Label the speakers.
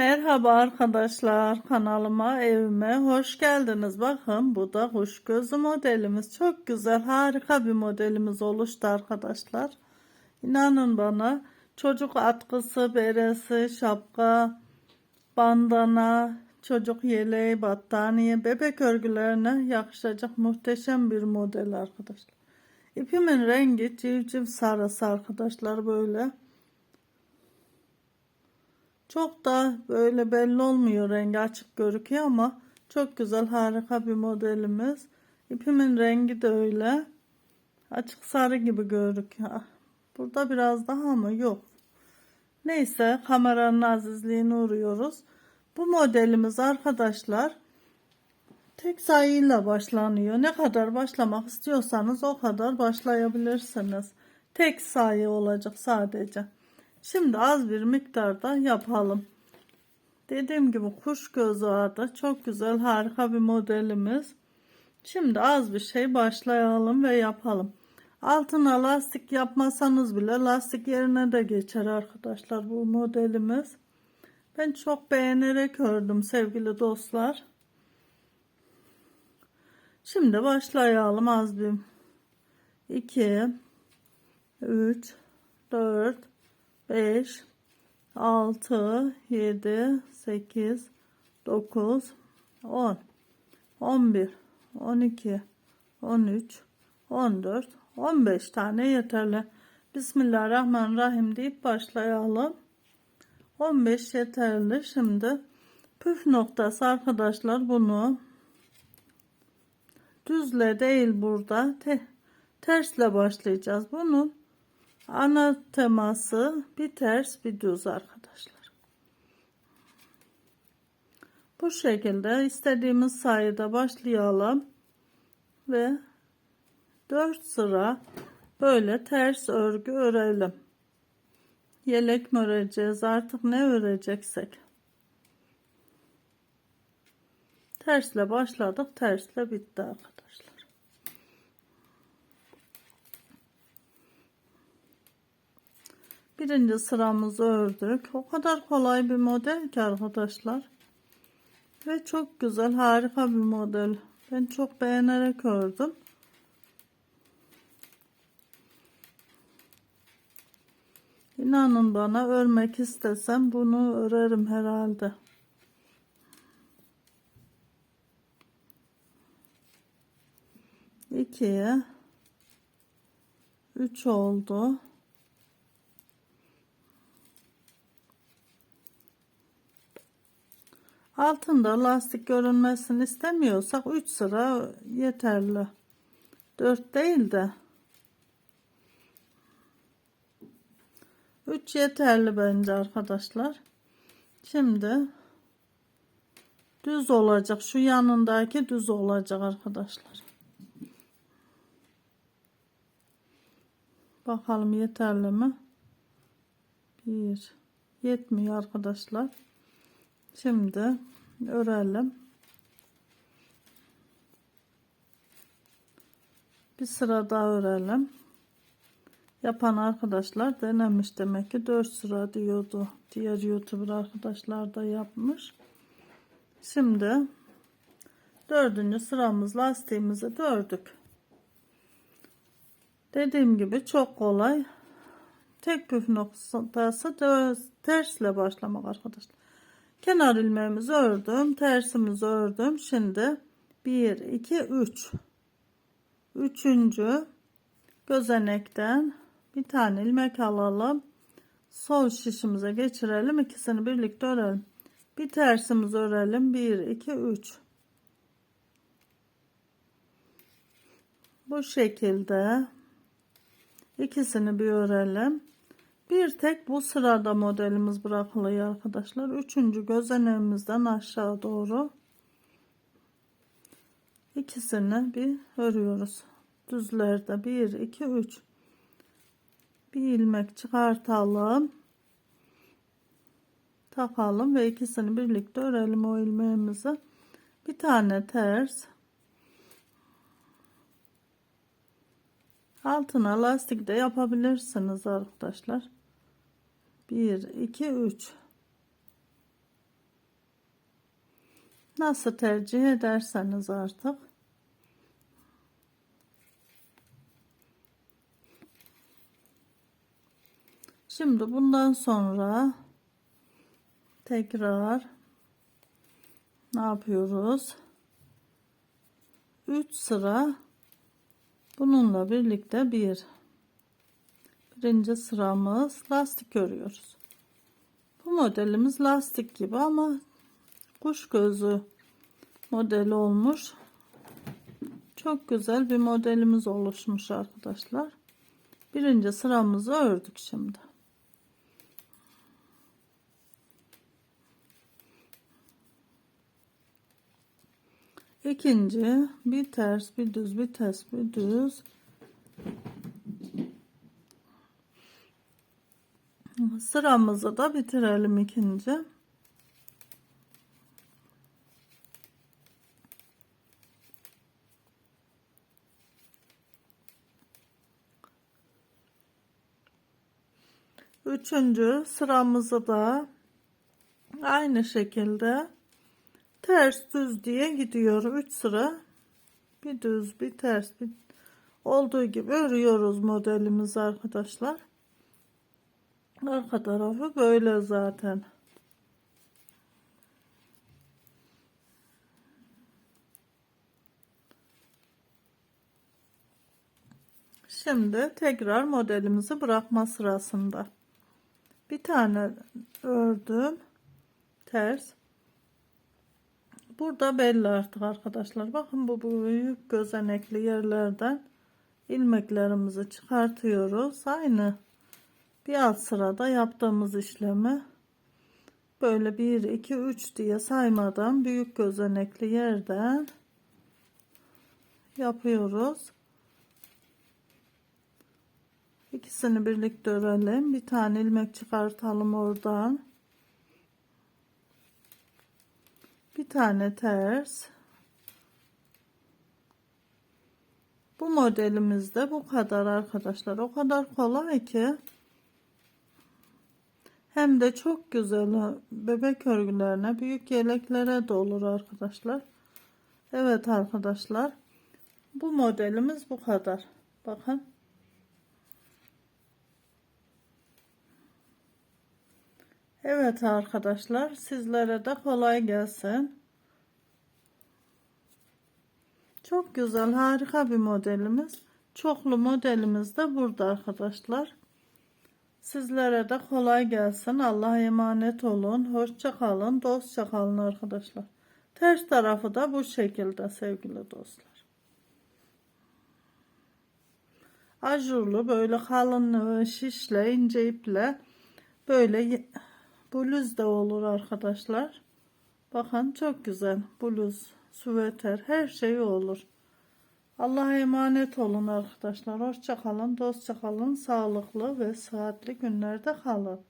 Speaker 1: Merhaba arkadaşlar kanalıma evime hoş geldiniz. Bakın bu da kuş gözü modelimiz. Çok güzel harika bir modelimiz oluştu arkadaşlar. İnanın bana çocuk atkısı, beresi, şapka, bandana, çocuk yeleği, battaniye, bebek örgülerine yakışacak muhteşem bir model arkadaşlar. İpimin rengi civciv sarısı arkadaşlar böyle. Çok da böyle belli olmuyor rengi açık görüküyor ama çok güzel harika bir modelimiz. İpimin rengi de öyle. Açık sarı gibi görüküyor. Burada biraz daha mı? Yok. Neyse kameranın azizliğine uğruyoruz. Bu modelimiz arkadaşlar tek sayıyla başlanıyor. Ne kadar başlamak istiyorsanız o kadar başlayabilirsiniz. Tek sayı olacak sadece. Şimdi az bir miktarda yapalım. Dediğim gibi kuş gözü adı çok güzel harika bir modelimiz. Şimdi az bir şey başlayalım ve yapalım. Altına lastik yapmasanız bile lastik yerine de geçer arkadaşlar bu modelimiz. Ben çok beğenerek ördüm sevgili dostlar. Şimdi başlayalım az bir. 2 3 4 5 6 7 8 9 10 11 12 13 14 15 tane yeterli. Bismillahirrahmanirrahim deyip başlayalım. 15 yeterli. Şimdi püf noktası arkadaşlar bunu düzle değil burada te, tersle başlayacağız. Bunun ana teması bir ters bir düz arkadaşlar. Bu şekilde istediğimiz sayıda başlayalım ve 4 sıra böyle ters örgü örelim. Yelek mi öreceğiz artık ne öreceksek. Tersle başladık tersle bitti arkadaşlar. Birinci sıramızı ördük. O kadar kolay bir model ki arkadaşlar. Ve çok güzel harika bir model. Ben çok beğenerek ördüm. İnanın bana örmek istesem bunu örerim herhalde. İkiye üç oldu. Altında lastik görünmesini istemiyorsak 3 sıra yeterli. 4 değil de 3 yeterli bence arkadaşlar. Şimdi düz olacak. Şu yanındaki düz olacak arkadaşlar. Bakalım yeterli mi? 1 yetmiyor arkadaşlar. Şimdi örelim. Bir sıra daha örelim. Yapan arkadaşlar denemiş demek ki 4 sıra diyordu. Diğer youtuber arkadaşlar da yapmış. Şimdi dördüncü sıramız lastiğimizi de ördük. Dediğim gibi çok kolay. Tek püf noktası tersle başlamak arkadaşlar. Kenar ilmeğimizi ördüm. Tersimizi ördüm. Şimdi 1, 2, 3. Üçüncü gözenekten bir tane ilmek alalım. Sol şişimize geçirelim. ikisini birlikte örelim. Bir tersimizi örelim. 1, 2, 3. Bu şekilde ikisini bir örelim. Bir tek bu sırada modelimiz bırakılıyor arkadaşlar. Üçüncü gözeneğimizden aşağı doğru ikisini bir örüyoruz. Düzlerde 1, 2, 3. Bir ilmek çıkartalım. Takalım ve ikisini birlikte örelim o ilmeğimizi. Bir tane ters. Altına lastik de yapabilirsiniz arkadaşlar. 1 2 3 Nasıl tercih ederseniz artık. Şimdi bundan sonra tekrar ne yapıyoruz? 3 sıra bununla birlikte bir birinci sıramız lastik örüyoruz. Bu modelimiz lastik gibi ama kuş gözü modeli olmuş. Çok güzel bir modelimiz oluşmuş arkadaşlar. Birinci sıramızı ördük şimdi. İkinci bir ters bir düz bir ters bir düz sıramızı da bitirelim ikinci. Üçüncü sıramızı da aynı şekilde ters düz diye gidiyor. Üç sıra bir düz bir ters bir olduğu gibi örüyoruz modelimiz arkadaşlar. Arka tarafı böyle zaten. Şimdi tekrar modelimizi bırakma sırasında. Bir tane ördüm. Ters. Burada belli artık arkadaşlar. Bakın bu büyük gözenekli yerlerden ilmeklerimizi çıkartıyoruz. Aynı alt sırada yaptığımız işlemi böyle 1 2 3 diye saymadan büyük gözenekli yerden yapıyoruz İkisini birlikte örelim. Bir tane ilmek çıkartalım oradan. Bir tane ters. Bu modelimizde bu kadar arkadaşlar. O kadar kolay ki. Hem de çok güzel bebek örgülerine, büyük yeleklere de olur arkadaşlar. Evet arkadaşlar. Bu modelimiz bu kadar. Bakın. Evet arkadaşlar sizlere de kolay gelsin. Çok güzel harika bir modelimiz. Çoklu modelimiz de burada arkadaşlar. Sizlere de kolay gelsin. Allah'a emanet olun. Hoşça kalın. Dostça kalın arkadaşlar. Ters tarafı da bu şekilde sevgili dostlar. Ajurlu böyle kalın şişle ince iple böyle Bluz da olur arkadaşlar. Bakın çok güzel. Bluz, süveter her şey olur. Allah'a emanet olun arkadaşlar. Hoşça kalın, dostça kalın, sağlıklı ve sıhhatli günlerde kalın.